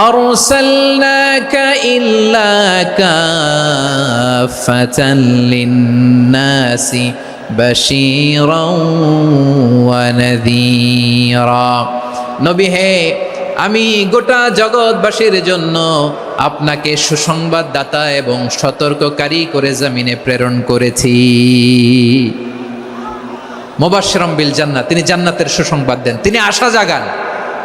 أرسلناك إلا كافة للناس بشيرا ونذيرا নবী হে আমি গোটা জগৎবাসীর জন্য আপনাকে সুসংবাদদাতা এবং সতর্ককারী করে জমিনে প্রেরণ করেছি মোবাশরম বিল জান্নাত তিনি জান্নাতের সুসংবাদ দেন তিনি আশা জাগান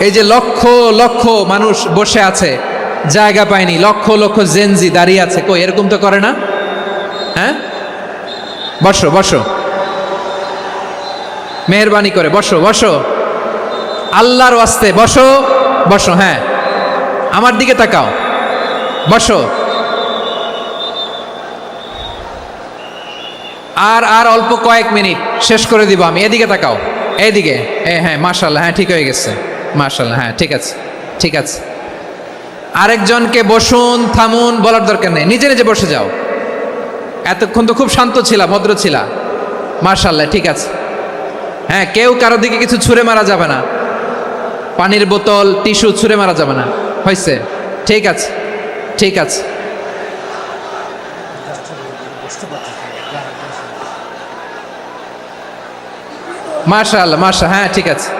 এই যে লক্ষ লক্ষ মানুষ বসে আছে, জায়গা পায়নি, লক্ষ লক্ষ জেনজি দাঁড়িয়ে আছে। কই, এরকম তো করে না? হ্যাঁ? বসো বসো। মেহরবানি করে, বসো বসো। আল্লাহর ওয়াস্তে, বসো বসো হ্যাঁ। আমার দিকে তাকাও। বসো। আর আর অল্প কয়েক মিনিট, শেষ করে দিব আমি। এদিকে তাকাও। এইদিকে। এ হ্যাঁ মার্শাল্লাহ হ্যাঁ ঠিক হয়ে গেছে। মার্শাল্লাহ হ্যাঁ ঠিক আছে ঠিক আছে। আরেকজনকে বসুন, থামুন, বলার দরকার নেই। নিজে নিজে বসে যাও। এতক্ষণ তো খুব শান্ত ছিলা, ভদ্র ছিলা। মার্শাল্লাহ ঠিক আছে। হ্যাঁ কেউ কারও দিকে কিছু ছুঁড়ে মারা যাবে না। পানির বোতল, টিস্যু ছুঁড়ে মারা যাবে না। হয়েছে ঠিক আছে ঠিক আছে। মার্শাল মার্শা হ্যাঁ ঠিক আছে।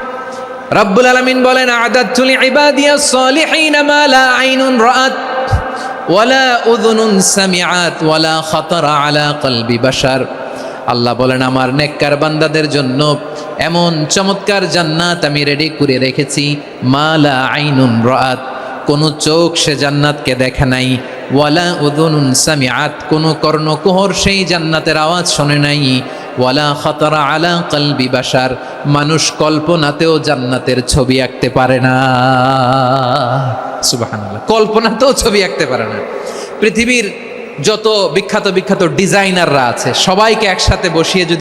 রব্বুল আলমিন বলেন আদাতুল ইবাদিয়া সলিহিন মা লা আইনুন খাতারা আলা কলবি আল্লাহ বলেন, আমার নেককার বান্দাদের জন্য এমন চমৎকার জান্নাত আমি রেডি করে রেখেছি মালা আইনুন রাত কোনো চোখ সে জান্নাতকে দেখে নাই, ওয়ালা উদুনুন সামিআত। কোনো কর্ণকুহর সেই জান্নাতের আওয়াজ শোনে নাই ওয়ালা খতরা আলা কলবি বাসার মানুষ কল্পনাতেও জান্নাতের ছবি আঁকতে পারে না। সুবহানাল্লাহ। কল্পনাতেও ছবি আঁকতে পারে না। পৃথিবীর যত বিখ্যাত বিখ্যাত ডিজাইনাররা আছে, সবাইকে একসাথে বসিয়ে যদি